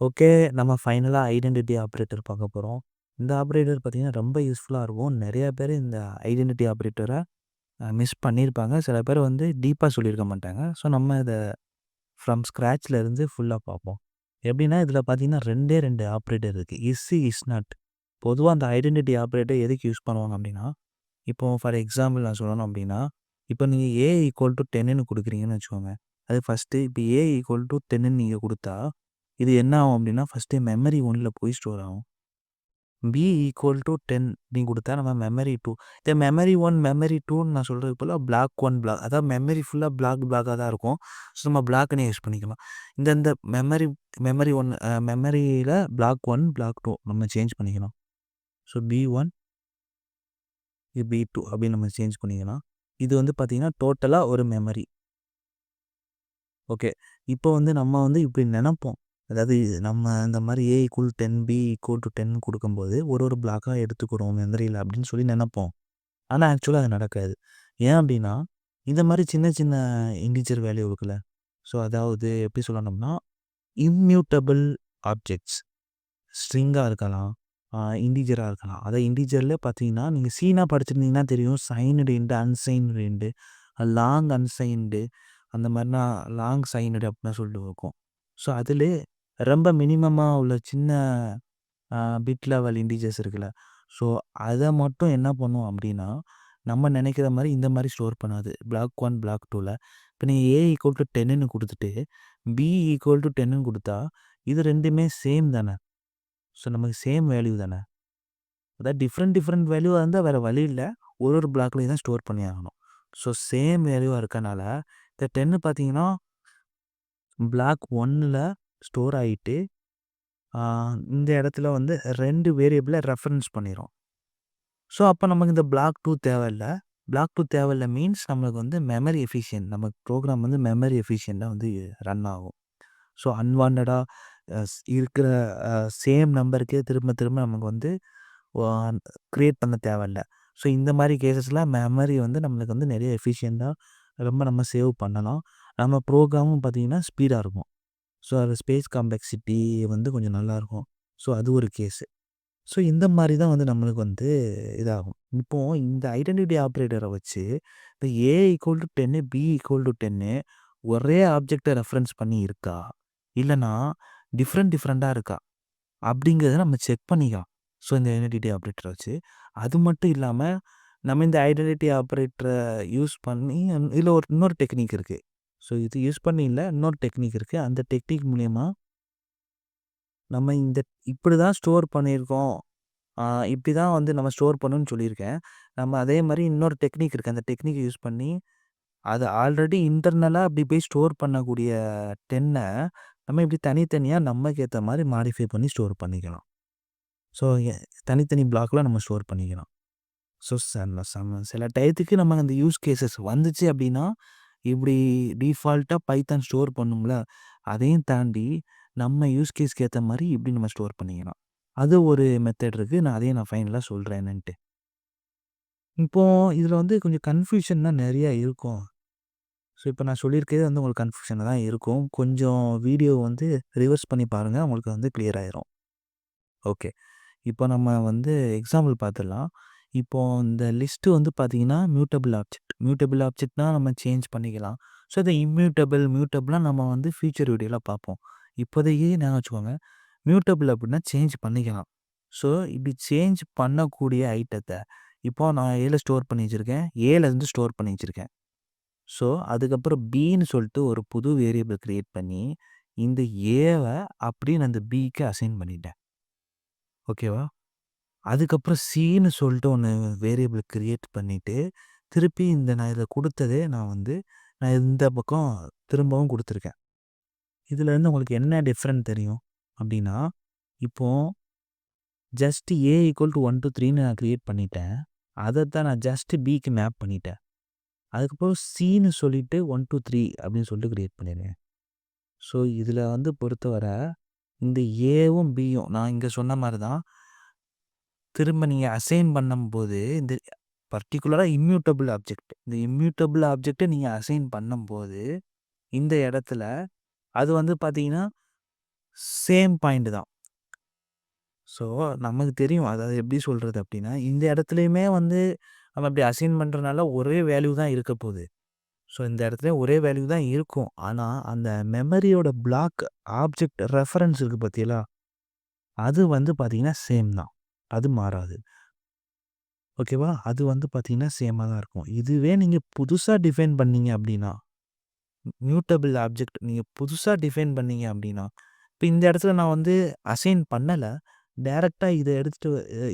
Okay. நம்ம ஃபைனலாக identity operator பார்க்க போகிறோம் இந்த ஆப்ரேட்டர் பார்த்தீங்கன்னா, ரொம்ப யூஸ்ஃபுல்லாக இருக்கும். நிறையா பேர் இந்த ஐடென்டிட்டி ஆப்ரேட்டரை மிஸ் பண்ணியிருப்பாங்க. சில பேர் வந்து டீப்பாக சொல்லியிருக்க மாட்டாங்க. ஸோ, நம்ம இதை ஃப்ரம் ஸ்க்ராட்ச்ல இருந்து பார்ப்போம். எப்படின்னா, இதில் பார்த்தீங்கன்னா 2டே 2 ஆப்பரேட்டர் இருக்கு. Is, is not. பொதுவாக அந்த ஐடென்டிட்டி ஆப்ரேட்டர் எதுக்கு யூஸ் பண்ணுவாங்க அப்படின்னா, இப்போ ஃபார் எக்ஸாம்பிள் நான் சொல்லணும் அப்படின்னா, இப்போ நீங்கள் ஏ ஈக்குவல் டூ டென்னுன்னு கொடுக்குறீங்கன்னு வச்சுக்கோங்க. அது ஃபர்ஸ்ட்டு இப்போ ஏ ஈக்குவல் டூ டென்னு நீங்கள் கொடுத்தா இது என்ன ஆகும் அப்படின்னா, ஃபஸ்ட்டு மெமரி 1ல போய் ஸ்டோர் ஆகும். பி ஈக்குவல் டு டென் நீ கொடுத்தா நம்ம மெமரி டூ இந்த மெமரி ஒன் மெமரி டூன்னு நான் சொல்கிறது போல் பிளாக் ஒன் பிளாக் அதாவது மெமரி ஃபுல்லாக பிளாக் பிளாக்காக தான் இருக்கும். ஸோ, நம்ம பிளாக்னே யூஸ் பண்ணிக்கலாம். இந்த இந்த மெமரி மெமரி ஒன் மெமரியில் பிளாக் ஒன் பிளாக் டூ நம்ம சேஞ்ச் பண்ணிக்கலாம். ஸோ, பி ஒன் இது பி டூ அப்படின்னு நம்ம சேஞ்ச் பண்ணிக்கலாம். இது வந்து பார்த்திங்கன்னா டோட்டலாக ஒரு மெமரி. ஓகே. இப்போ வந்து நம்ம வந்து இப்படி நினப்போம் அதாவது நம்ம இந்த மாதிரி A equal 10, B equal to 10 குடுக்கும்போது, ஒரு ஒரு பிளாக்காக எடுத்துக்கிறோம் மெமரியில அப்படின்னு சொல்லி நினப்போம் ஆனால் ஆக்சுவலாக அது நடக்காது. ஏன் அப்படின்னா, இந்த மாதிரி சின்ன சின்ன இன்டிஜர் வேல்யூ இருக்குல்ல. ஸோ, அதாவது எப்படி சொல்லணும்னா, இம்மியூட்டபிள் ஆப்ஜெக்ட்ஸ் ஸ்ட்ரிங்காக இருக்கலாம். இண்டிஜராக இருக்கலாம். அதான் இண்டிஜரில் பார்த்தீங்கன்னா, நீங்கள் சீனாக படிச்சிருந்தீங்கன்னா தெரியும். Signed int unsigned int long unsigned அந்த மாதிரினா லாங் சைனுடு அப்படிலாம் சொல்லிட்டு இருக்கும். ஸோ, அதில் ரொம்ப மினிமமா உள்ள சின்ன அ பிட் லெவல் இன்டிஜர்ஸ் இருக்குல்ல. ஸோ, அத மட்டும் என்ன பண்ணும் அப்படின்னா, நம்ம நெனைக்கிற மாரி இந்த மாரி ஸ்டோர் பண்ணாது. பிளாக் 1, பிளாக் 2ல. இப்ப நீங்க ஏ ஈக்குவல் டூ 10ன்னு குடுத்துட்டு, பி ஈக்குவல் டூ 10ன்னு குடுத்தா, இது 2மே சேம் தானே. ஸோ, நமக்கு சேம் வேல்யூ தானே. அதாவது டிஃப்ரெண்ட் டிஃப்ரெண்ட் வேல்யூவா இருந்தா வேற வழி இல்ல. ஒரு ஒரு பிளாக்லயும் தான் ஸ்டோர் பண்ணி ஆகணும். ஸோ, சேம் வேல்யூவா இருக்கனால, இந்த 10 பார்த்தீங்கன்னா பிளாக் 1ல ஸ்டோர் ஆகிட்டு இந்த இடத்துல வந்து ரெண்டு வேரியபிளை ரெஃபரன்ஸ் பண்ணிடும் ஸோ, அப்போ நமக்கு இந்த பிளாக் 2 தேவையில்ல. பிளாக் டூ தேவையில்ல மீன்ஸ் நம்மளுக்கு வந்து மெமரி எஃபிஷியன்ட் நமக்கு ப்ரோக்ராம் வந்து மெமரி எஃபிஷியண்ட்டாக வந்து ரன் ஆகும். ஸோ, அன்வான்டாக இருக்கிற சேம் நம்பருக்கே திரும்ப திரும்ப நமக்கு வந்து க்ரியேட் பண்ண தேவையில்ல. ஸோ, இந்த மாதிரி கேஸஸ்ல மெமரி வந்து நம்மளுக்கு வந்து நிறைய எஃபிஷியண்ட்டாக ரொம்ப நம்ம சேவ் பண்ணலாம். நம்ம ப்ரோக்ராமும் பார்த்திங்கன்னா ஸ்பீடாக இருக்கும். ஸோ, அது ஸ்பேஸ் காம்ப்ளெக்சிட்டி வந்து கொஞ்சம் நல்லாயிருக்கும். ஸோ, அது ஒரு கேஸு. ஸோ, இந்த மாதிரி தான் வந்து நம்மளுக்கு வந்து இதாகும். இப்போது இந்த ஐடென்டிட்டி ஆப்ரேட்டரை வச்சு, இந்த ஏ ஈக்குவல் டு டென்னு பி ஈக்குவல் டு டென்னு ஒரே ஆப்ஜெக்டை ரெஃபரன்ஸ் பண்ணி இருக்கா? இல்லைனா டிஃப்ரெண்ட் டிஃப்ரெண்ட்டாக இருக்கா? அப்படிங்கிறத நம்ம செக் பண்ணிக்கலாம். ஸோ, இந்த ஐடென்டிட்டி ஆப்ரேட்டரை வச்சு. அது மட்டும் இல்லாமல் நம்ம இந்த ஐடென்டிட்டி ஆப்ரேட்டரை யூஸ் பண்ணி இதில் ஒரு இன்னொரு டெக்னிக் இருக்குது ஸோ, இது யூஸ் பண்ணி இன்னொரு டெக்னிக் இருக்குது அந்த டெக்னிக் மூலயமா நம்ம இந்த இப்படி தான் ஸ்டோர் பண்ணியிருக்கோம். இப்படி தான் வந்து நம்ம ஸ்டோர் பண்ணணும்னு சொல்லியிருக்கேன். நம்ம அதே மாதிரி இன்னொரு டெக்னிக் இருக்குது அந்த டெக்னிக்கை யூஸ் பண்ணி, அதை ஆல்ரெடி இன்டர்னலாக அப்படி போய் ஸ்டோர் பண்ணக்கூடிய 10அ நம்ம இப்படி தனித்தனியாக நமக்கு ஏற்ற மாதிரி மாடிஃபை பண்ணி ஸ்டோர் பண்ணிக்கலாம். ஸோ, தனித்தனி பிளாக்கில் நம்ம ஸ்டோர் பண்ணிக்கலாம். ஸோ, சில டயத்துக்கு நம்ம அந்த யூஸ் கேசஸ் வந்துச்சு அப்படின்னா, இப்படி டிஃபால்ட்டாக பைத்தான் ஸ்டோர் பண்ணும்ல, அதையும் தாண்டி நம்ம யூஸ் கேஸ்க்கு ஏற்ற மாதிரி இப்படி நம்ம ஸ்டோர் பண்ணிக்கலாம். அது ஒரு மெத்தட் இருக்குது நான் அதையும் நான் ஃபைனலாக சொல்கிறேன் என்னன்ட்டு. இப்போது இதில் வந்து கொஞ்சம் கன்ஃபியூஷன் தான் நிறையா இருக்கும். ஸோ, இப்போ நான் சொல்லியிருக்கிறது வந்து உங்களுக்கு கன்ஃப்யூஷனா தான் இருக்கும். கொஞ்சம் வீடியோ வந்து ரிவர்ஸ் பண்ணி பாருங்கள் உங்களுக்கு வந்து கிளியர் ஆயிரும். ஓகே. இப்போ நம்ம வந்து எக்ஸாம்பிள் பார்த்துடலாம். இப்போ இந்த லிஸ்ட் வந்து பார்த்தீங்கன்னா, மியூட்டபிள் ஆப்ஜெக்ட். மியூட்டபிள் ஆப்ஜெக்ட்னா நம்ம சேஞ்ச் பண்ணிக்கலாம். ஸோ, இதை இம்யூட்டபிள் மியூட்டபிளாக நம்ம வந்து ஃபியூச்சர் வீடியோவில் பார்ப்போம். இப்போதைக்கு நான் வச்சுக்கோங்க. மியூட்டபிள் அப்படின்னா சேஞ்ச் பண்ணிக்கலாம். ஸோ, இப்படி சேஞ்ச் பண்ணக்கூடிய ஐட்டத்தை இப்போ நான் ஏல ஸ்டோர் பண்ணி வச்சுருக்கேன் ஏலேருந்து ஸ்டோர் பண்ணி வச்சுருக்கேன் ஸோ, அதுக்கப்புறம் பின்னு சொல்லிட்டு ஒரு புது வேரியபிள் க்ரியேட் பண்ணி, இந்த ஏவை அப்படியே நான் பிக்கு அசைன் பண்ணிட்டேன். ஓகேவா? அதுக்கப்புறம் சின்னு சொல்லிட்டு ஒன்று வேரியபிள் க்ரியேட் பண்ணிவிட்டு திருப்பி இந்த நான் இதில் கொடுத்ததே நான் வந்து நான் இந்த பக்கம் திரும்பவும் கொடுத்துருக்கேன் இதுலேருந்து உங்களுக்கு என்ன டிஃப்ரெண்ட் தெரியும்? அப்படின்னா, இப்போது just A equal to one two த்ரீன்னு நான் க்ரியேட் பண்ணிட்டேன். தான் நான் ஜஸ்ட் பிக்கு மேப் பண்ணிட்டேன். அதுக்கப்புறம் சின்னு சொல்லிவிட்டு ஒன் டூ த்ரீ அப்படின்னு சொல்லிட்டு க்ரியேட் பண்ணிடுறேன் ஸோ, இதில் வந்து பொறுத்தவரை இந்த ஏவும், பியும் நான் இங்கே சொன்ன மாதிரி தான். திரும்ப நீங்கள் அசைன் பண்ணும்போது, இந்த பர்டிகுலராக இம்யூட்டபிள் ஆப்ஜெக்ட். இந்த இம்யூட்டபிள் ஆப்ஜெக்டை நீங்கள் அசைன் பண்ணும்போது, இந்த இடத்துல அது வந்து பார்த்தீங்கன்னா, சேம் பாயிண்ட் தான். ஸோ, நமக்கு தெரியும். அதாவது எப்படி சொல்கிறது அப்படின்னா, இந்த இடத்துலையுமே வந்து நம்ம அப்படி அசைன் பண்ணுறதுனால ஒரே வேல்யூ தான் இருக்க போகுது. ஸோ, இந்த இடத்துல ஒரே வேல்யூ தான் இருக்கும். ஆனால் அந்த மெமரியோட பிளாக் ஆப்ஜெக்ட் ரெஃபரன்ஸ் இருக்குது பார்த்தீங்களா? அது வந்து பார்த்தீங்கன்னா சேம் தான். அது மாறாது. ஓகேவா? அது வந்து பார்த்திங்கன்னா சேமாக தான் இருக்கும். இதுவே நீங்கள் புதுசாக டிஃபைன் பண்ணீங்க அப்படின்னா, மியூட்டபிள் ஆப்ஜெக்ட் நீங்கள் புதுசாக டிஃபைன் பண்ணீங்க அப்படின்னா, இப்போ இந்த இடத்துல நான் வந்து அசைன் பண்ணலை டேரெக்டாக இதை எடுத்துகிட்டு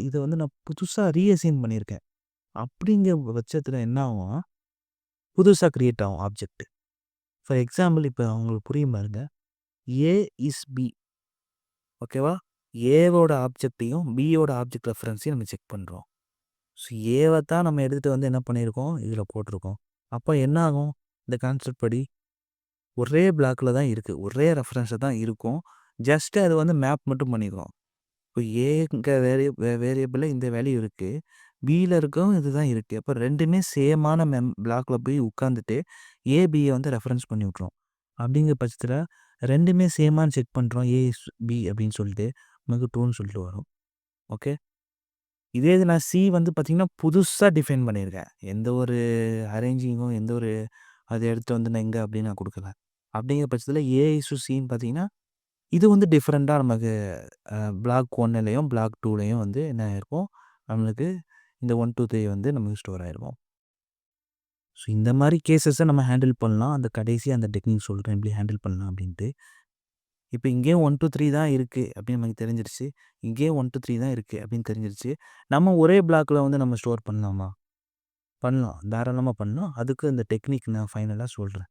இதை வந்து நான் புதுசாக ரீஅசைன் பண்ணியிருக்கேன். அப்படிங்கிற பட்சத்தில் என்ன ஆகும்? புதுசாக க்ரியேட் ஆகும் ஆப்ஜெக்ட். ஃபார் எக்ஸாம்பிள் இப்போ அவங்களுக்கு புரியும் பாருங்க. A is B. ஓகேவா? ஏவோட ஆப்ஜெக்ட்டையும், பியோட ஆப்ஜெக்ட் ரெஃபரன்ஸையும் நம்ம செக் பண்ணுறோம் ஸோ, ஏவை தான் நம்ம எடுத்துகிட்டு வந்து என்ன பண்ணியிருக்கோம்? இதில் போட்டிருக்கோம். அப்போ என்ன ஆகும்? இந்த கான்செப்ட் படி ஒரே பிளாக்கில் தான் இருக்குது ஒரே ரெஃபரன்ஸில் தான் இருக்கும். ஜஸ்ட்டு அது வந்து மேப் மட்டும் பண்ணிக்கிறோம். இப்போ ஏங்க வேரிய வேரியபிளில் இந்த வேல்யூ இருக்குது பியில் இருக்கும் இருக்கவும் இதுதான் இருக்குது அப்போ ரெண்டுமே சேமான மெம் பிளாக்கில் போய் உட்காந்துட்டு, ஏபியை வந்து ரெஃபரன்ஸ் பண்ணி விட்றோம் அப்படிங்கிற பட்சத்தில் ரெண்டுமே சேமான்னு செக் பண்ணுறோம் ஏ பி அப்படின்னு சொல்லிட்டு, நமக்கு டூன்னு சொல்லிட்டு வரும். ஓகே. இதே இது நான் சி வந்து பார்த்திங்கன்னா புதுசாக டிஃபைன் பண்ணியிருக்கேன். எந்த ஒரு அரேஞ்சிங்கும், எந்த ஒரு அதை எடுத்து வந்து நான் எங்கே அப்படின்னு நான் கொடுக்கல அப்படிங்கிற பட்சத்தில் ஏ இஸ் சின்னு பார்த்தீங்கன்னா, இது வந்து டிஃப்ரெண்ட்டாக நமக்கு பிளாக் ஒன்னுலேயும் பிளாக் டூலேயும் வந்து என்ன ஆயிருக்கும்? நம்மளுக்கு இந்த 1, 2, 3 வந்து நமக்கு ஸ்டோர் ஆகிருக்கும் ஸோ, இந்த மாதிரி கேசஸை நம்ம ஹேண்டில் பண்ணலாம். அந்த கடைசி அந்த டெக்னிக் சொல்கிறேன் எப்படி ஹேண்டில் பண்ணலாம் அப்படின்ட்டு. இப்போ இங்கேயும் 1, 2, 3 தான் இருக்குது அப்படின்னு நமக்கு தெரிஞ்சிருச்சு. இங்கேயும் 1, 2, 3 தான் இருக்குது அப்படின்னு தெரிஞ்சிருச்சு. நம்ம ஒரே பிளாக்கில் வந்து நம்ம ஸ்டோர் பண்ணலாமா? பண்ணலாம். தாராளமாக பண்ணலாம். அதுக்கு இந்த டெக்னிக் நான் ஃபைனலாக சொல்கிறேன்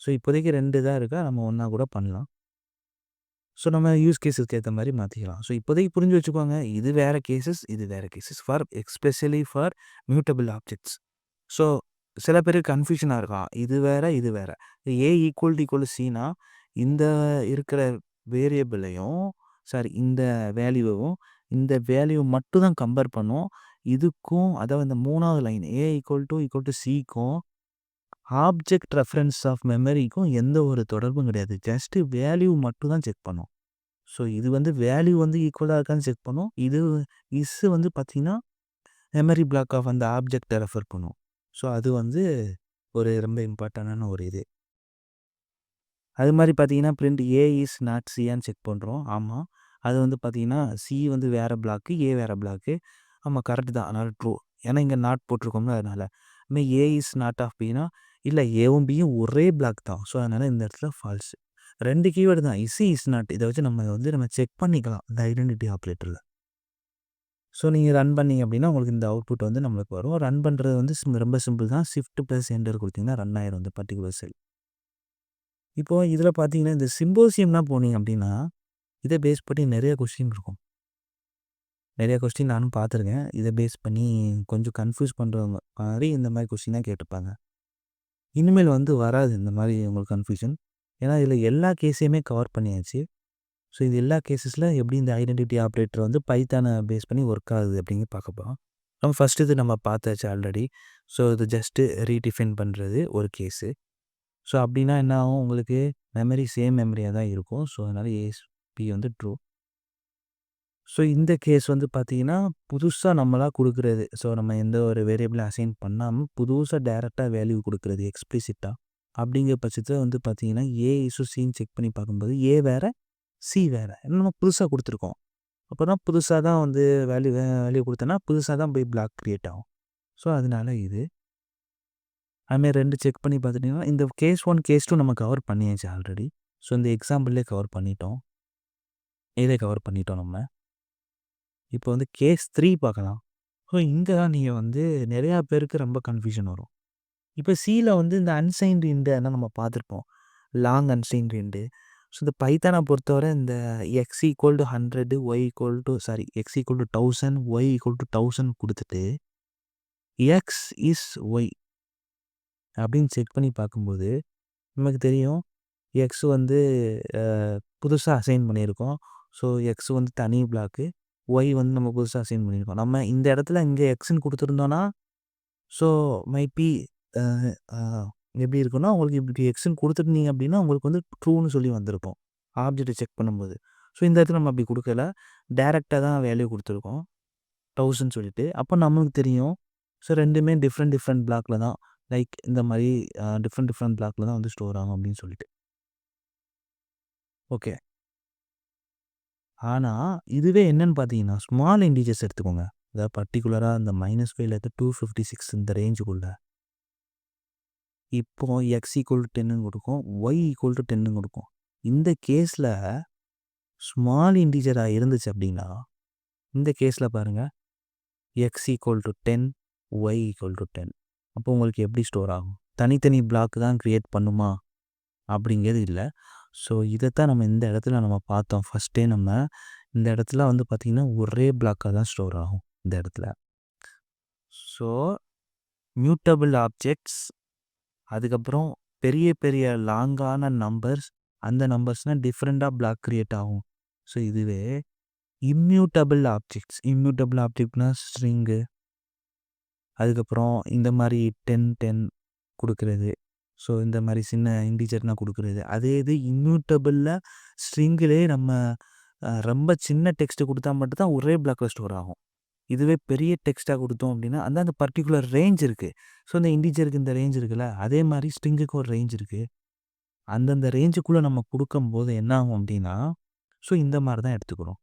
ஸோ, இப்போதைக்கு ரெண்டு தான் இருக்கா. நம்ம ஒன்றா கூட பண்ணலாம். ஸோ, நம்ம யூஸ் கேஸஸ்க்கு ஏற்ற மாதிரி மாற்றிக்கலாம் ஸோ, இப்போதைக்கு புரிஞ்சு வச்சுக்கோங்க. இது வேறு கேஸஸ், இது வேறு cases. For especially for mutable objects. So, சில பேருக்கு கன்ஃபியூஷனாக இருக்கலாம். இது வேறு இது வேறு A equal to equal to சின்னா, இந்த இருக்கிற வேரியபிளையும் சாரி இந்த வேல்யூவும், இந்த வேல்யூ மட்டும் தான் கம்பேர் பண்ணும். இதுக்கும் அதாவது இந்த மூணாவது line A equal to equal to சிக்கும் ஆப்ஜெக்ட் ரெஃபரன்ஸ் ஆஃப் மெமரிக்கும் எந்த ஒரு தொடர்பும் கிடையாது. ஜஸ்ட்டு வேல்யூ மட்டும் தான் செக் பண்ணும். ஸோ, இது வந்து வேல்யூ வந்து ஈக்குவலாக இருக்கான்னு செக் பண்ணும். இது இஸ் வந்து பார்த்தீங்கன்னா, மெமரி பிளாக் ஆஃப் அந்த ஆப்ஜெக்டை ரெஃபர் பண்ணும். ஸோ, அது வந்து ஒரு ரொம்ப இம்பார்ட்டண்டான ஒரு இது. அது மாதிரி பார்த்தீங்கன்னா, பிரிண்ட் ஏ இஸ் நாட் சியான்னு செக் பண்ணுறோம் ஆமாம் அது வந்து பார்த்தீங்கன்னா, சி வந்து வேறு பிளாக்கு, ஏ வேற பிளாக்கு. ஆமாம் கரெக்ட் தான். அதனால ட்ரூ. ஏன்னா இங்கே நாட் போட்டிருக்கோம்ல அதனால. May A is not of பின்னா, இல்லை ஏவும் பியும் ஒரே பிளாக் தான். ஸோ, அதனால் இந்த இடத்துல ஃபால்ஸ். ரெண்டு கீவேர்டு தான். Is, is not. இதை வச்சு நம்ம வந்து நம்ம செக் பண்ணிக்கலாம். இந்த ஐடென்டிட்டி ஆப்ரேட்டரில் ஸோ, நீங்கள் ரன் பண்ணீங்க அப்படின்னா, உங்களுக்கு இந்த அவுட்புட் வந்து நம்மளுக்கு வரும். ரன் பண்ணுறது வந்து சிம் ரொம்ப சிம்பிள் தான். ஷிஃப்ட் ப்ளஸ் என்டர் கொடுத்தீங்கன்னா ரன் ஆயிரும் இந்த பர்டிகுலர் செல். இப்போ இதில் பார்த்தீங்கன்னா, இந்த சிம்போசியம்லாம் போனீங்க அப்படின்னா, இதை பேஸ் பண்ணி நிறைய கொஸ்டின் இருக்கும். நிறைய கொஸ்டின் நானும் பார்த்துருக்கேன். இதை பேஸ் பண்ணி கொஞ்சம் கன்ஃப்யூஸ் பண்ணுற மாதிரி இந்த மாதிரி கொஸ்டினாக தான் இனிமேல் வந்து வராது இந்த மாதிரி உங்களுக்கு கன்ஃப்யூஷன். ஏன்னா, இதில் எல்லா கேஸையுமே கவர் பண்ணியாச்சு. ஸோ, இது எல்லா கேஸஸில் எப்படி இந்த ஐடென்டிட்டி ஆப்ரேட்டர் வந்து பைத்தான பேஸ் பண்ணி ஒர்க் ஆகுது அப்படிங்க பார்க்கப்போம் நம்ம ஃபஸ்ட்டு இது நம்ம பார்த்தாச்சு ஆல்ரெடி. ஸோ, இது ஜஸ்ட்டு ரீடிஃபைன் பண்ணுறது ஒரு கேஸு. ஸோ, அப்படின்னா என்ன ஆகும் உங்களுக்கு மெமரி சேம் மெமரியாக தான் இருக்கும். ஸோ, அதனால் ஏஎஸ்பி வந்து ட்ரூ. ஸோ, இந்த கேஸ் வந்து பார்த்தீங்கன்னா, புதுசாக நம்மளாக கொடுக்குறது ஸோ, நம்ம எந்த ஒரு வேரியபிளும் அசைன் பண்ணாமல் புதுசாக டேரெக்டாக வேல்யூ கொடுக்குறது எக்ஸ்பிளிசிட்டாக அப்படிங்கிற பட்சத்தில் வந்து பார்த்தீங்கன்னா, ஏ இசு சின்னு செக் பண்ணி பார்க்கும்போது, ஏ வேறு சி வேறு என்ன நம்ம கொடுத்துருக்கோம் அப்போ தான் புதுசாக தான் வந்து வேல்யூ வேல்யூ கொடுத்தோன்னா புதுசாக தான் போய் பிளாக் கிரியேட் ஆகும். ஸோ, அதனால இது. அதுமாரி ரெண்டு செக் பண்ணி பார்த்துட்டிங்கன்னா இந்த கேஸ் ஒன் கேஸ் டூ நம்ம கவர் பண்ணியாச்சு ஆல்ரெடி. ஸோ, இந்த எக்ஸாம்பிளே கவர் பண்ணிட்டோம். இதே கவர் பண்ணிட்டோம் நம்ம. இப்போ வந்து கேஸ் த்ரீ பார்க்கலாம். ஸோ, இங்கே தான் நீங்கள் வந்து நிறையா பேருக்கு ரொம்ப கன்ஃப்யூஷன் வரும். இப்போ சில வந்து இந்த அன்சைன்ட் இன்ட் நம்ம பார்த்துருப்போம். Long unsigned int. ஸோ, இந்த பைத்தானை பொறுத்தவரை இந்த X equal to hundred Y equal to sorry X equal to thousand Y equal to thousand கொடுத்துட்டு எக்ஸ் இஸ் ஒய் அப்படின்னு செக் பண்ணி பார்க்கும்போது, நமக்கு தெரியும் எக்ஸ் வந்து புதுசாக அசைன் பண்ணியிருக்கோம். ஸோ, எக்ஸ் வந்து தனி பிளாக்கு. ஒய் வந்து நம்ம புதுசாக அசைன் பண்ணியிருக்கோம். நம்ம இந்த இடத்துல இங்கே எக்ஸ்ன்னு கொடுத்துருந்தோன்னா ஸோ மைபி பி எப்படி இருக்குன்னா உங்களுக்கு இப்படி எக்ஸ்ன்னு கொடுத்துருந்தீங்க அப்படின்னா, உங்களுக்கு வந்து ட்ரூன்னு சொல்லி வந்திருக்கும். ஆப்ஜெக்ட்டை செக் பண்ணும்போது. ஸோ இந்த இடத்துல நம்ம அப்படி கொடுக்கல டேரெக்டாக தான் வேல்யூ கொடுத்துருக்கோம் தௌசண்ட் சொல்லிட்டு. அப்போ நமக்கு தெரியும். ஸோ ரெண்டுமே டிஃப்ரெண்ட் டிஃப்ரெண்ட் பிளாக்ல தான் லைக் இந்த மாதிரி டிஃப்ரெண்ட் டிஃப்ரெண்ட் பிளாக்ல தான் வந்து ஸ்டோர் ஆகும் அப்படின்னு சொல்லிட்டு. ஓகே. ஆனால் இதுவே என்னன்னு பார்த்தீங்கன்னா, ஸ்மால் இண்டீஜர்ஸ் எடுத்துக்கோங்க. அதாவது பர்டிகுலராக இந்த -5லேருந்து 256 இந்த ரேஞ்சுக்குள்ள. இப்போ எக்ஸ் ஈக்குவல் டென்னு கொடுக்கும் ஒய் ஈக்குவல் டு டென்னு கொடுக்கும் இந்த கேஸில் ஸ்மால் இண்டீஜராக இருந்துச்சு அப்படின்னா, இந்த கேஸில் பாருங்கள் X equal to ten Y equal to ten அப்போ உங்களுக்கு எப்படி ஸ்டோர் ஆகும்? தனித்தனி பிளாக் தான் க்ரியேட் பண்ணுமா? அப்படிங்கிறது இல்லை ஸோ இதைத்தான் நம்ம இந்த இடத்துல நம்ம பார்த்தோம். ஃபஸ்ட்டே நம்ம இந்த இடத்துல வந்து பார்த்திங்கன்னா ஒரே பிளாக்காக தான் ஸ்டோர் ஆகும். இந்த இடத்துல. ஸோ மியூட்டபிள் ஆப்ஜெக்ட்ஸ் அதுக்கப்புறம் பெரிய பெரிய லாங்கான நம்பர்ஸ் அந்த நம்பர்ஸ்னால் டிஃப்ரெண்ட்டாக பிளாக் க்ரியேட் ஆகும். ஸோ இதுவே இம்மியூட்டபிள் ஆப்ஜெக்ட்ஸ் இம்மியூட்டபிள் ஆப்ஜெக்ட்னா ஸ்ட்ரிங்கு அதுக்கப்புறம் இந்த மாதிரி டென் டென் கொடுக்குறது ஸோ இந்த மாதிரி சின்ன இன்டிஜர்னால் கொடுக்குறது அதே இது இம்மியூட்டபிள்ல ஸ்ட்ரிங்கிலே நம்ம ரொம்ப சின்ன டெக்ஸ்ட் கொடுத்தா மட்டும் தான் ஒரே பிளாக்ல ஸ்டோர் ஆகும். இதுவே பெரிய டெக்ஸ்ட்டாக கொடுத்தோம் அப்படின்னா, அந்த அந்த பர்டிகுலர் ரேஞ்ச் இருக்குது ஸோ இந்த இன்டிஜருக்கு இந்த ரேஞ்ச் இருக்குல்ல, அதே மாதிரி ஸ்ட்ரிங்குக்கு ஒரு ரேஞ்ச் இருக்குது அந்தந்த ரேஞ்சுக்குள்ளே நம்ம கொடுக்கும்போது என்ன ஆகும் அப்படின்னா, ஸோ இந்த மாதிரி தான் எடுத்துக்கிறோம்.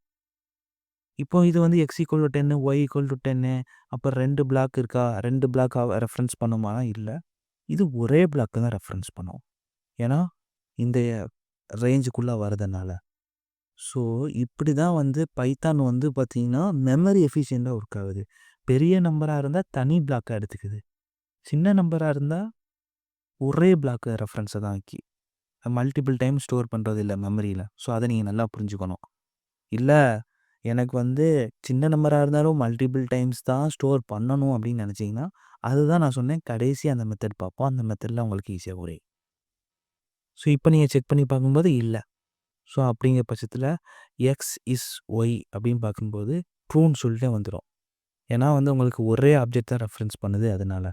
இப்போ இது வந்து எக்ஸ் ஈக்குவல் டு டென்னு ஒய் ஈக்குவல் டூ 10 அப்ப 2 பிளாக் இருக்கா? ரெண்டு பிளாக் ரெஃபரன்ஸ் பண்ணுமா? இல்லை இது ஒரே பிளாக்கு தான் ரெஃபரன்ஸ் பண்ணும். ஏன்னா, இந்த ரேஞ்சுக்குள்ளே வரதுனால. ஸோ இப்படி தான் வந்து பைத்தான் வந்து பார்த்தீங்கன்னா, மெமரி எஃபிஷியண்ட்டாக ஒர்க் ஆகுது. பெரிய நம்பராக இருந்தால் தனி பிளாக்காக எடுத்துக்குது. சின்ன நம்பராக இருந்தால் ஒரே பிளாக்கு ரெஃபரன்ஸை தான் ஆக்கி மல்டிபிள் டைம் ஸ்டோர் பண்ணுறது இல்லை மெமரியில் ஸோ அதை நீங்கள் நல்லா புரிஞ்சுக்கணும். இல்லை எனக்கு வந்து சின்ன நம்பராக இருந்தாலும் மல்டிபிள் டைம்ஸ் தான் ஸ்டோர் பண்ணணும் அப்படின்னு நினச்சிங்கன்னா அதுதான் நான் சொன்னேன். கடைசி அந்த மெத்தட் பார்ப்போம். அந்த மெத்தடில் உங்களுக்கு ஈஸியாக ஒரே ஸோ இப்போ நீங்கள் செக் பண்ணி பார்க்கும்போது இல்லை ஸோ அப்படிங்கிற பட்சத்தில் எக்ஸ் இஸ் ஒய் அப்படின்னு பார்க்கும்போது ட்ரூன்னு சொல்லிட்டே வந்துடும் ஏன்னா வந்து உங்களுக்கு ஒரே ஆப்ஜெக்ட் தான் ரெஃபரன்ஸ் பண்ணுது அதனால.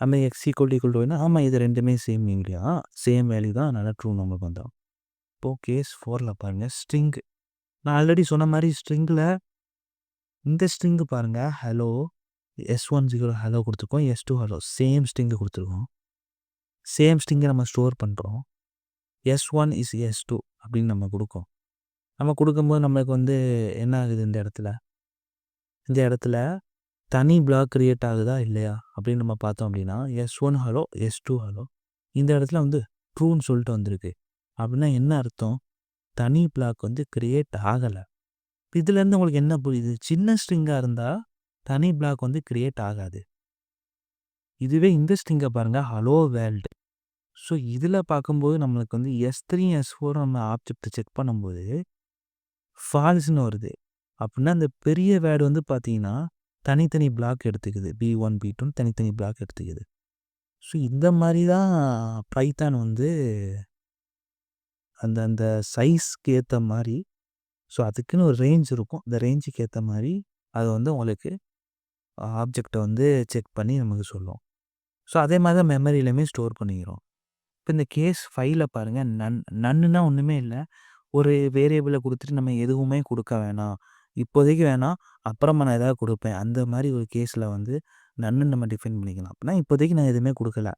ஆமாம் எக்ஸ் ஈக்குவல் ஈக்குவல் டூ ஒய்னா இது ரெண்டுமே சேம் இங்கிலியா சேம் வேல்யூ தான் அதனால் ட்ரூ நமக்கு வந்தோம் இப்போது கேஸ் ஃபோரில் பாருங்கள் ஸ்ட்ரிங். நான் ஆல்ரெடி சொன்ன மாதிரி ஸ்ட்ரிங்கில் இந்த ஸ்ட்ரிங்கு பாருங்கள் ஹலோ எஸ்1 0 ஹலோ குடுத்துருக்கோம். எஸ்2 ஹலோ சேம் ஸ்ட்ரிங்கு கொடுத்துருக்கோம் சேம் ஸ்ட்ரிங்கை நம்ம ஸ்டோர் பண்ணுறோம் S one is S two அப்படின்னு நம்ம கொடுக்கோம் நம்ம கொடுக்கும்போது நம்மளுக்கு வந்து என்ன ஆகுது இந்த இடத்துல? இந்த இடத்துல தனி பிளாக் கிரியேட் ஆகுதா? இல்லையா? அப்படின்னு நம்ம பார்த்தோம் அப்படின்னா, S one hello, S two hello. இந்த இடத்துல வந்து ட்ரூன்னு சொல்லிட்டு வந்திருக்கு. அப்படின்னா என்ன அர்த்தம்? தனி பிளாக் வந்து கிரியேட் ஆகல. இதுலேருந்து உங்களுக்கு என்ன புரியுது? சின்ன ஸ்ட்ரிங்கா இருந்தால் தனி பிளாக் வந்து கிரியேட் ஆகாது. இதுவே இந்த ஸ்ட்ரிங்கை பாருங்க ஹலோ வேர்ல்டு ஸோ இதுல பார்க்கும்போது நம்மளுக்கு வந்து எஸ்3, எஸ்4 நம்ம ஆப்ஜெக்ட்ட செக் பண்ணும்போது ஃபால்ஸ்னு வருது. அப்படின்னா அந்த பெரிய வேர்டு வந்து பார்த்தீங்கன்னா, தனித்தனி பிளாக் எடுத்துக்குது. பி1, பி2ன்னு தனித்தனி பிளாக் எடுத்துக்குது. ஸோ இந்த மாதிரி தான் பைத்தான் வந்து அந்த அந்த சைஸ்க்கு ஏற்ற மாதிரி ஸோ அதுக்குன்னு ஒரு ரேஞ்ச் இருக்கும். அந்த ரேஞ்சுக்கு ஏற்ற மாதிரி அது வந்து உங்களுக்கு ஆப்ஜெக்டை வந்து செக் பண்ணி நமக்கு சொல்லும். ஸோ அதே மாதிரி தான் மெமரியிலையுமே ஸ்டோர் பண்ணிக்கிறோம். இப்போ இந்த கேஸ் ஃபைலில் பாருங்கள் நன் நன்னுனா ஒன்றுமே இல்லை ஒரு வேரியபிளை கொடுத்துட்டு நம்ம எதுவுமே கொடுக்க வேணாம். இப்போதைக்கு வேணாம். அப்புறமா நான் ஏதாவது கொடுப்பேன் அந்த மாதிரி ஒரு கேஸில் வந்து நன்னுன்னு நம்ம டிஃபைன் பண்ணிக்கலாம். அப்படின்னா இப்போதைக்கு நான் எதுவுமே கொடுக்கல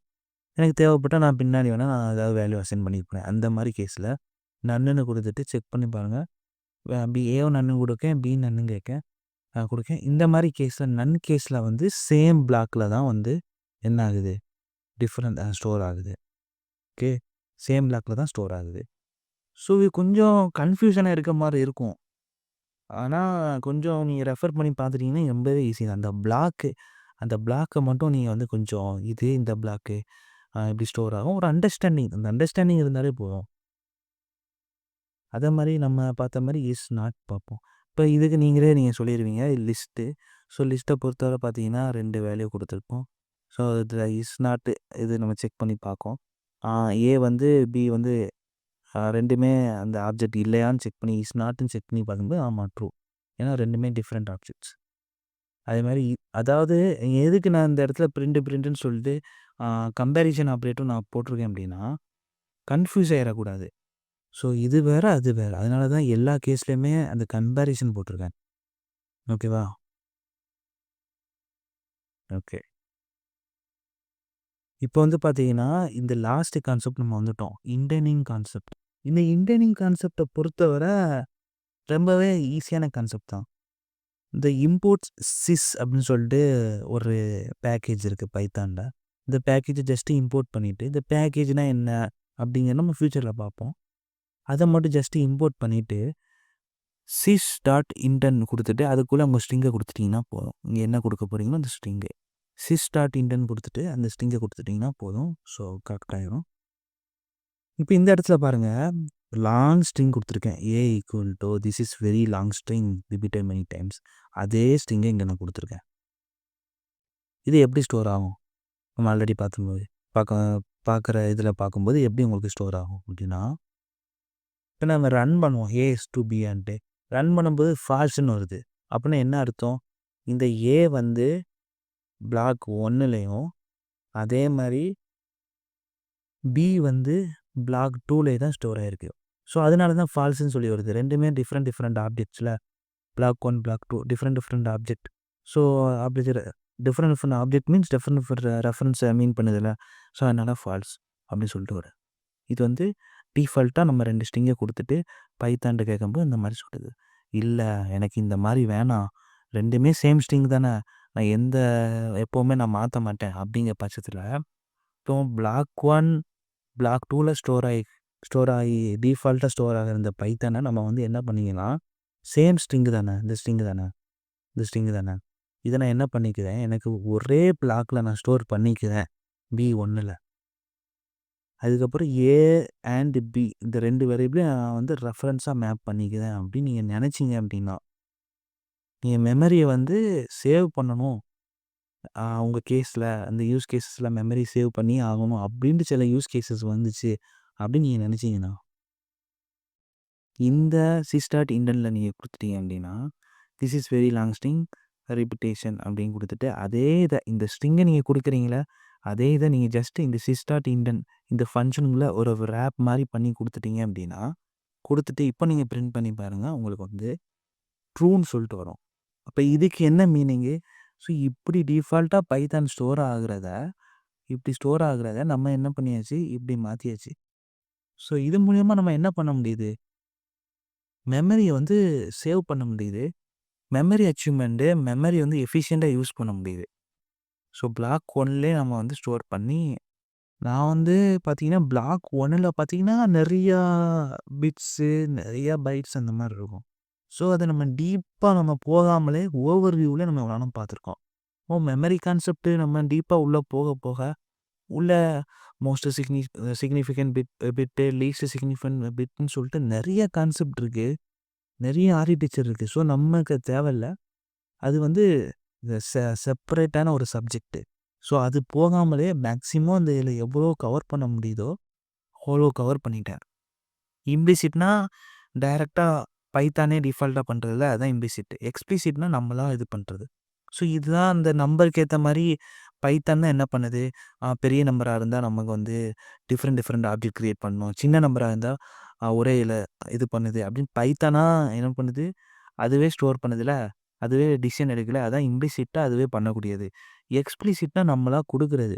எனக்கு தேவைப்பட்டால் நான் பின்னாடி வேணால் நான் ஏதாவது வேல்யூ அசைன் பண்ணியிருப்பேன். அந்த மாதிரி கேஸில் நன்னுன்னு கொடுத்துட்டு செக் பண்ணி பாருங்கள் பி ஏவும் நன்னு கொடுக்கேன் பி நன்னு கேட்கேன். கொடுக்கேன் இந்த மாதிரி கேஸில் நன் கேஸில் வந்து சேம் பிளாக்கில் தான் வந்து என்ன ஆகுது? டிஃப்ரெண்ட் ஸ்டோர் ஆகுது. ஓகே. சேம் பிளாக்கில் தான் ஸ்டோர் ஆகுது. ஸோ இது கொஞ்சம் கன்ஃபியூஷனாக இருக்க மாதிரி இருக்கும். ஆனால் கொஞ்சம் நீங்கள் ரெஃபர் பண்ணி பார்த்துட்டிங்கன்னா ரொம்பவே ஈஸி தான். அந்த பிளாக்கு அந்த பிளாக்கை மட்டும் நீங்கள் வந்து கொஞ்சம் இது இந்த பிளாக்கு எப்படி இப்படி ஸ்டோர் ஆகும். ஒரு அண்டர்ஸ்டாண்டிங் அந்த அண்டர்ஸ்டாண்டிங் இருந்தாலே போதும். அதே மாதிரி நம்ம பார்த்த மாதிரி இஸ் நாட் பார்ப்போம். இப்போ இதுக்கு நீங்களே நீங்கள் சொல்லிடுவீங்க லிஸ்ட்டு. ஸோ லிஸ்ட்டை பொறுத்தவரை பார்த்தீங்கன்னா ரெண்டு வேல்யூ கொடுத்துருப்போம் ஸோ இதுல இஸ் நாட்டு இது நம்ம செக் பண்ணி பார்க்கோம். ஏ வந்து பி வந்து ரெண்டுமே அந்த ஆப்ஜெக்ட் இல்லையான்னு செக் பண்ணி இஸ் நாட்டுன்னு செக் பண்ணி பார்க்கும்போது ஆமாம் ட்ரூ. ஏன்னா ரெண்டுமே டிஃப்ரெண்ட் ஆப்ஜெக்ட்ஸ். அதே மாதிரி அதாவது எதுக்கு நான் இந்த இடத்துல பிரிண்ட் ப்ரிண்ட்டுன்னு சொல்லிட்டு கம்பேரிசன் ஆப்ரேட்டும் நான் போட்டிருக்கேன் அப்படின்னா, கன்ஃப்யூஸ் ஆகிடக்கூடாது ஸோ இது வேறு அது வேற. அதனால தான் எல்லா கேஸ்லேயுமே அந்த கம்பேரிசன் போட்டிருக்கேன். ஓகேவா? ஓகே. இப்போ வந்து பார்த்தீங்கன்னா, இந்த லாஸ்ட் கான்செப்ட் நம்ம வந்துட்டோம். Interning concept. இந்த இன்டெனிங் கான்செப்டை பொறுத்தவரை ரொம்பவே ஈஸியான கான்செப்ட் தான். இந்த இம்போர்ட்ஸ் சிஸ் அப்படின்னு சொல்லிட்டு ஒரு பேக்கேஜ் இருக்குது பைத்தான்ல. இந்த பேக்கேஜை ஜஸ்ட்டு இம்போர்ட் பண்ணிட்டு, இந்த பேக்கேஜ்னால் என்ன அப்படிங்கிற நம்ம ஃப்யூச்சரில் பார்ப்போம். அதை மட்டும் ஜஸ்ட்டு இம்போர்ட் பண்ணிவிட்டு சிஸ் டாட் இன்டர்ன் கொடுத்துட்டு அதுக்குள்ளே உங்கள் ஸ்ட்ரிங்கை கொடுத்துட்டிங்கன்னா போதும். இங்கே என்ன கொடுக்க போகிறீங்களோ அந்த ஸ்ட்ரிங்கு. சிஸ் டாட் இன்டென் கொடுத்துட்டு அந்த ஸ்ட்ரிங்கை கொடுத்துட்டிங்கன்னா போதும். ஸோ கரெக்ட் இப்போ இந்த இடத்துல பாருங்கள் லாங் ஸ்ட்ரிங் கொடுத்துருக்கேன் A equal to this is very long string repeated many times. அதே ஸ்ட்ரிங்கை இங்கே நான் கொடுத்துருக்கேன் இது எப்படி ஸ்டோர் ஆகும்? நம்ம ஆல்ரெடி பார்த்தும்போது பார்க்க பார்க்குற இதில் பார்க்கும்போது எப்படி உங்களுக்கு ஸ்டோர் ஆகும் அப்படின்னா, இப்போ நம்ம ரன் பண்ணுவோம். A is to print. Run பண்ணும்போது ஃபால்ஸ்ன்னு வருது. அப்படின்னா என்ன அர்த்தம்? இந்த ஏ வந்து பிளாக் ஒன்றுலேயும் அதே மாதிரி பி வந்து பிளாக் டூலேயே தான் ஸ்டோர் ஆகிருக்கு ஸோ அதனால தான் ஃபால்ஸ்ன்னு சொல்லி வருது. ரெண்டுமே different different ஆப்ஜெக்ட்ஸில் block one block two different different object. So object different different object means different different ரெஃபரன்ஸை mean பண்ணுதுல்ல. ஸோ அதனால ஃபால்ஸ் அப்படின்னு சொல்லிட்டு வரும். இது வந்து டிஃபால்ட்டாக நம்ம ரெண்டு ஸ்டிங்கை கொடுத்துட்டு பைத்தான்ட்டு கேட்கும்போது இந்த மாதிரி சொல்லுது. இல்லை எனக்கு இந்த மாதிரி வேணாம். ரெண்டுமே சேம் ஸ்டிங் தானே. நான் எந்த எப்போவுமே நான் மாற்ற மாட்டேன் அப்படிங்கிற பட்சத்தில் இப்போ பிளாக் ஒன் பிளாக் டூவில் ஸ்டோர் ஆகி ஸ்டோர் ஆகி டிஃபால்ட்டாக ஸ்டோர் ஆகிருந்த இந்த பைத்தான நம்ம வந்து என்ன பண்ணிக்கலாம் சேம் ஸ்ட்ரிங்கு தானே. இந்த ஸ்ட்ரிங்கு தானே. இந்த ஸ்ட்ரிங்கு தானே. இதை நான் என்ன பண்ணிக்கிறேன், எனக்கு ஒரே பிளாக்கில் நான் ஸ்டோர் பண்ணிக்கிறேன். பி ஒன்றில் அதுக்கப்புறம் ஏ அண்டு பி இந்த ரெண்டு வேரியபிளையும் நான் வந்து ரெஃபரன்ஸாக மேப் பண்ணிக்கிறேன் அப்படின்னு நீங்கள் நினச்சிங்க அப்படின்னா, நீங்கள் மெமரியை வந்து சேவ் பண்ணணும். உங்கள் கேஸில் அந்த யூஸ் கேஸஸில் மெமரி சேவ் பண்ணியே ஆகணும் அப்படின்ட்டு சில யூஸ் கேஸஸ் வந்துச்சு அப்படின்னு நீங்கள் நெனச்சீங்கன்னா இந்த சிஸ்டாட் இண்டனில் நீங்கள் கொடுத்துட்டீங்க அப்படின்னா, this is very long string repetition அப்படின்னு கொடுத்துட்டு அதே இதை இந்த ஸ்ட்ரிங்கை நீங்கள் கொடுக்குறீங்களா அதே இதை நீங்கள் ஜஸ்ட்டு இந்த சிஸ்டாட் இண்டன் இந்த ஃபங்ஷனுக்குள்ள ஒரு ரேப் மாதிரி பண்ணி கொடுத்துட்டீங்க அப்படின்னா, கொடுத்துட்டு இப்போ நீங்கள் பிரிண்ட் பண்ணி பாருங்கள் உங்களுக்கு வந்து ட்ரூன்னு சொல்லிட்டு வரும். அப்போ இதுக்கு என்ன மீனிங்கு? ஸோ இப்படி டிஃபால்ட்டாக பைத்தான் ஸ்டோர் ஆகுறத, இப்படி ஸ்டோர் ஆகுறத நம்ம என்ன பண்ணியாச்சு, இப்படி மாற்றியாச்சு ஸோ இது மூலயமா நம்ம என்ன பண்ண முடியுது? மெமரியை வந்து சேவ் பண்ண முடியுது. மெமரி அச்சீவ்மெண்ட்டு மெமரி வந்து எஃபிஷியன்ட்டா யூஸ் பண்ண முடியுது. ஸோ பிளாக் ஒன்லேயே நம்ம வந்து ஸ்டோர் பண்ணி நான் வந்து பார்த்தீங்கன்னா, பிளாக் ஒன்னில் பார்த்தீங்கன்னா, நிறையா பிட்ஸு, நிறையா பைட்ஸ் அந்த மாதிரி இருக்கும். ஸோ அதை நம்ம டீப்பாக நம்ம போகாமலே ஓவர் வியூவில் நம்ம எவ்வளோ பார்த்துருக்கோம். ஓ மெமரி கான்செப்ட்டு நம்ம டீப்பாக உள்ளே போக போக, உள்ள most சிக்னி significant bit bit, least significant பிட்னு சொல்லிட்டு நிறைய கான்செப்ட் இருக்குது நெறைய டீச்சர் இருக்குது ஸோ நமக்கு தேவையில்ல. அது வந்து செ செப்பரேட்டான ஒரு சப்ஜெக்டு ஸோ அது போகாமலே மேக்ஸிமம் அந்த இதில் எவ்வளோ கவர் பண்ண முடியுதோ, அவ்வளோ கவர் பண்ணிட்டேன். இம்ப்ளிசிட்னா டைரெக்டாக பைத்தானே டிஃபால்ட்டாக பண்ணுறதுல அதுதான் இம்ப்ளிசிட். எக்ஸ்பிளிசிட்னா நம்மளாம் இது பண்ணுறது ஸோ இதுதான் அந்த நம்பருக்கு ஏற்ற மாதிரி பைத்தான் தான் என்ன பண்ணுது, பெரிய நம்பராக இருந்தால் நமக்கு வந்து டிஃப்ரெண்ட் டிஃப்ரெண்ட் ஆப்ஜெக்ட் க்ரியேட் பண்ணணும். சின்ன நம்பராக இருந்தால் ஒரே இல இது பண்ணுது அப்படின்னு பைத்தானா என்ன பண்ணுது, அதுவே ஸ்டோர் பண்ணுதுல, அதுவே டிசிஷன் எடுக்கல. அதான் இம்ப்ளிசிட்டாக அதுவே பண்ணக்கூடியது. எக்ஸ்பிளிசிட்டாக நம்மளாக கொடுக்குறது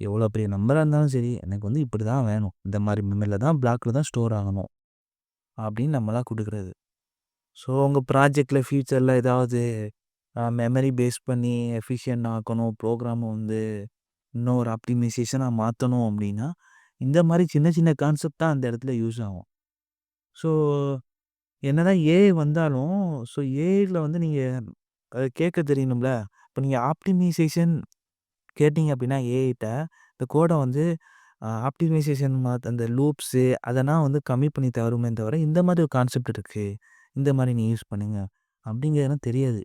எவ்வளோ பெரிய நம்பராக இருந்தாலும் சரி, எனக்கு வந்து இப்படி தான் வேணும். இந்த மாதிரி மெமரியில் தான் பிளாக்ல தான் ஸ்டோர் ஆகணும். அப்படின்னு நம்மளாக கொடுக்குறது ஸோ உங்கள் ப்ராஜெக்டில் ஃப்யூச்சரில் ஏதாவது மெமரி பேஸ் பண்ணி எஃபிஷியன்ட் ஆக்கணும், ப்ரோக்ராமை வந்து இன்னும் ஒரு ஆப்டிமைசேஷனாக மாற்றணும் அப்படின்னா, இந்த மாதிரி சின்ன சின்ன கான்செப்ட் தான் அந்த இடத்துல யூஸ் ஆகும். ஸோ என்னதான் ஏஐ வந்தாலும், ஸோ ஏஐயில் வந்து நீங்கள் அதை கேட்க தெரியணும்ல. இப்போ நீங்கள் ஆப்டிமைசேஷன் கேட்டீங்க அப்படின்னா ஏஐட்ட, இந்த கோடை வந்து ஆப்டிமைசேஷன் மாத் அந்த லூப்ஸு அதெல்லாம் வந்து கம்மி பண்ணி தருமே தவிர, இந்த மாதிரி ஒரு கான்செப்ட் இருக்குது இந்த மாதிரி நீங்கள் யூஸ் பண்ணுங்க. அப்படிங்கிறதுலாம் தெரியாது.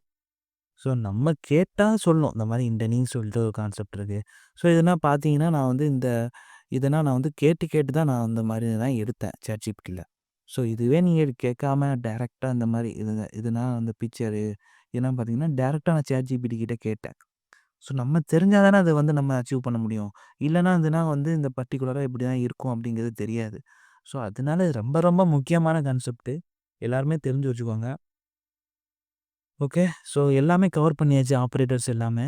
ஸோ நம்ம கேட்டால் சொல்லணும் இந்த மாதிரி இன்டெனிங் சொல்லிட்டு ஒரு கான்செப்ட் இருக்குது ஸோ இதெல்லாம் பார்த்தீங்கன்னா, நான் வந்து இந்த இதெல்லாம் நான் வந்து கேட்டு கேட்டு தான் நான் இந்த மாதிரி தான் எடுத்தேன் ChatGPTல. ஸோ இதுவே நீங்கள் கேட்காம டேரெக்டாக இந்த மாதிரி இது இதுனா அந்த பிக்சரு இதெல்லாம் பார்த்தீங்கன்னா, டேரெக்டாக நான் ChatGPT கிட்டே கேட்டேன். ஸோ நம்ம தெரிஞ்சால் தானே அதை வந்து நம்ம அச்சீவ் பண்ண முடியும். இல்லைனா அதுனா வந்து இந்த பர்டிகுலராக இப்படி தான் இருக்கும் அப்படிங்கிறது தெரியாது. ஸோ அதனால ரொம்ப ரொம்ப முக்கியமான கான்செப்ட்டு எல்லாருமே தெரிஞ்சு வச்சுக்கோங்க ஓகே ஸோ எல்லாமே கவர் பண்ணியாச்சு ஆப்ரேட்டர்ஸ் எல்லாமே.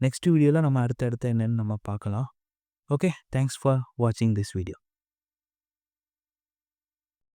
நெக்ஸ்ட் வீடியோவில் நம்ம அடுத்த அடுத்த என்னென்னு நம்ம பார்க்கலாம். ஓகே தேங்க்ஸ் ஃபார் வாட்சிங் திஸ் வீடியோ